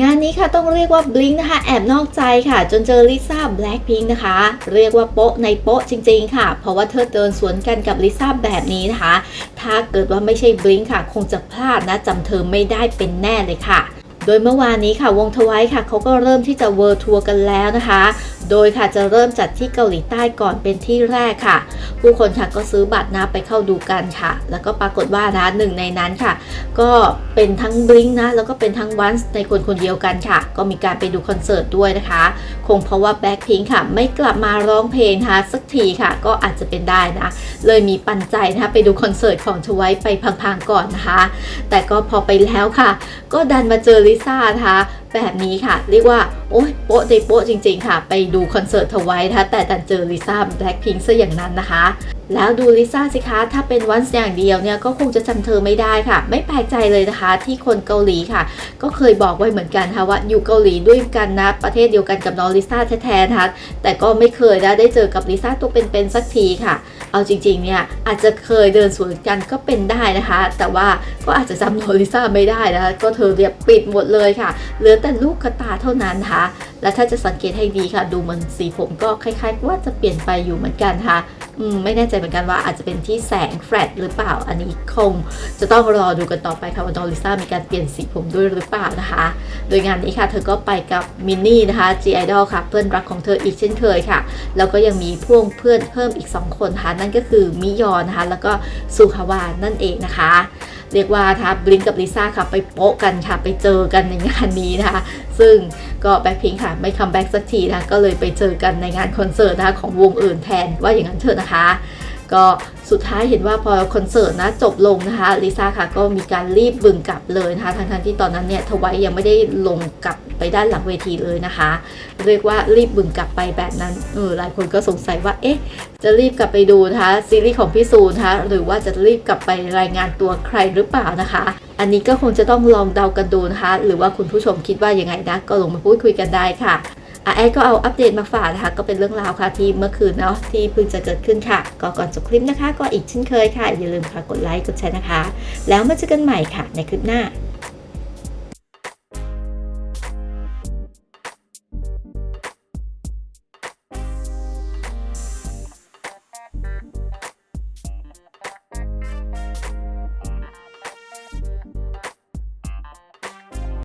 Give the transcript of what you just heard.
งานนี้ค่ะต้องเรียกว่าบลิงนะคะ แอบนอกใจค่ะ จนเจอลิซ่าแบล็คพิงนะคะ เรียกว่าโป๊ะในโป๊ะจริงๆค่ะ เพราะว่าเธอเดินสวนกันกับลิซ่าแบบนี้นะคะ ถ้าเกิดว่าไม่ใช่บลิงค่ะ คงจะพลาดนะจำเธอไม่ได้เป็นแน่เลยค่ะโดยเมื่อวานนี้ค่ะวงทวายค่ะเขาก็เริ่มที่จะเวิร์ทัวร์กันแล้วนะคะ โดยค่ะจะเริ่มจัดที่เกาหลีใต้ก่อนเป็นที่แรกค่ะ ผู้คนค่ะก็ซื้อบัตรนะไปเข้าดูกันค่ะ แล้วก็ปรากฏว่านะหนึ่งในนั้นค่ะ ก็เป็นทั้งบลิงนะแล้วก็เป็นทั้งวันในคนคนเดียวกันค่ะ ก็มีการไปดูคอนเสิร์ตด้วยนะคะ คงเพราะว่าแบ็คพิงค่ะ ไม่กลับมาร้องเพลงนะคะสักทีค่ะ ก็อาจจะเป็นได้นะ เลยมีปันใจนะคะไปดูคอนเสิร์ตของทวายไปพังๆก่อนนะคะ แต่ก็พอไปแล้วค่ะ ก็ดันมาเจอลิซ่านะคะ แบบนี้ค่ะ เรียกว่า โอ๊ยโป๊ะในโป๊ะจริง ๆ ค่ะ ไปดูคอนเสิร์ตทวายนะคะแต่ดันเจอลิซ่าแบล็คพิงซะอย่างนั้นนะคะ แล้วดูลิซ่าสิคะถ้าเป็นวันอย่างเดียวเนี่ยก็คงจะจำเธอไม่ได้ค่ะ ไม่แปลกใจเลยนะคะที่คนเกาหลีค่ะ ก็เคยบอกไว้เหมือนกันค่ะว่าอยู่เกาหลีด้วยกันนะประเทศเดียวกันกับน้องลิซ่าแท้ๆนะคะแต่ก็ไม่เคยนะได้เจอกับลิซ่าตัวเป็นๆสักทีค่ะ เอาจริงๆเนี่ยอาจจะเคยเดินสวนกันก็เป็นได้นะคะ แต่ว่าก็อาจจะจำโนลิซ่าไม่ได้นะคะก็เธอเรียบปิดหมดเลยค่ะเหลือแต่ลูกกระตาเท่านั้นนะคะ และถ้าจะสังเกตให้ดีค่ะ ดูเหมันสีผมก็คล้ายๆว่าจะเปลี่ยนไปอยู่เหมือนกันค่ะอืมไม่แน่ใจเหมือนกันว่าอาจจะเป็นที่แสงแฟลชหรือเปล่าอันนี้คง จะต้องรอดูกันต่อไปค่ะว่าน้องลิซ่ามีการเปลี่ยนสีผมด้วยหรือเปล่านะคะ โดยงานนี้ค่ะ เธอก็ไปกับมินนี่นะคะ G Idol ค่ะ เพื่อนรักของเธออีกเช่นเคยค่ะ แล้วก็ยังมีพวงเพื่อนเพิ่มอีก 2 คนนะคะนั่นก็คือมิยอนนะคะแล้วก็ซูฮาวานั่นเองนะคะ เรียกว่าทับบลิงกับลิซ่าค่ะไปโป๊ะกันค่ะไปเจอกันในงานนี้นะคะซึ่งก็แบ็คพิงค่ะไม่คัมแบ็กสักทีนะคะก็เลยไปเจอกันในงานคอนเสิร์ตนะคะของวงอื่นแทนว่าอย่างนั้นเถอะนะคะก็สุดท้ายเห็นว่าพอคอนเสิร์ตนะจบลงนะคะลิซ่าค่ะก็มีการรีบบึงกลับเลยนะคะทั้งๆที่ตอนนั้นเนี่ยทวายยังไม่ได้ลงกลับไปด้านหลังเวทีเลยนะคะ เรียกว่ารีบบึงกลับไปแบบนั้นเออหลายคนก็สงสัยว่าเอ๊ะจะรีบกลับไปดูนะคะซีรีส์ของพี่ซูนะคะหรือว่าจะรีบกลับไปรายงานตัวใครหรือเปล่านะคะ อันนี้ก็คงจะต้องลองเดากันดูนะคะหรือว่าคุณผู้ชมคิดว่ายังไงนะก็ลงมาพูดคุยกันได้ค่ะอะแอดก็เอาอัปเดตมาฝากนะคะ ก็เป็นเรื่องราวค่ะที่เมื่อคืนเนาะที่เพิ่งจะเกิดขึ้นค่ะ ก็ก่อนจบคลิปนะคะ ก็อีกเช่นเคยค่ะ อย่าลืมค่ะกดไลค์กดแชร์นะคะ แล้วมาเจอกันใหม่ค่ะในคลิปหน้า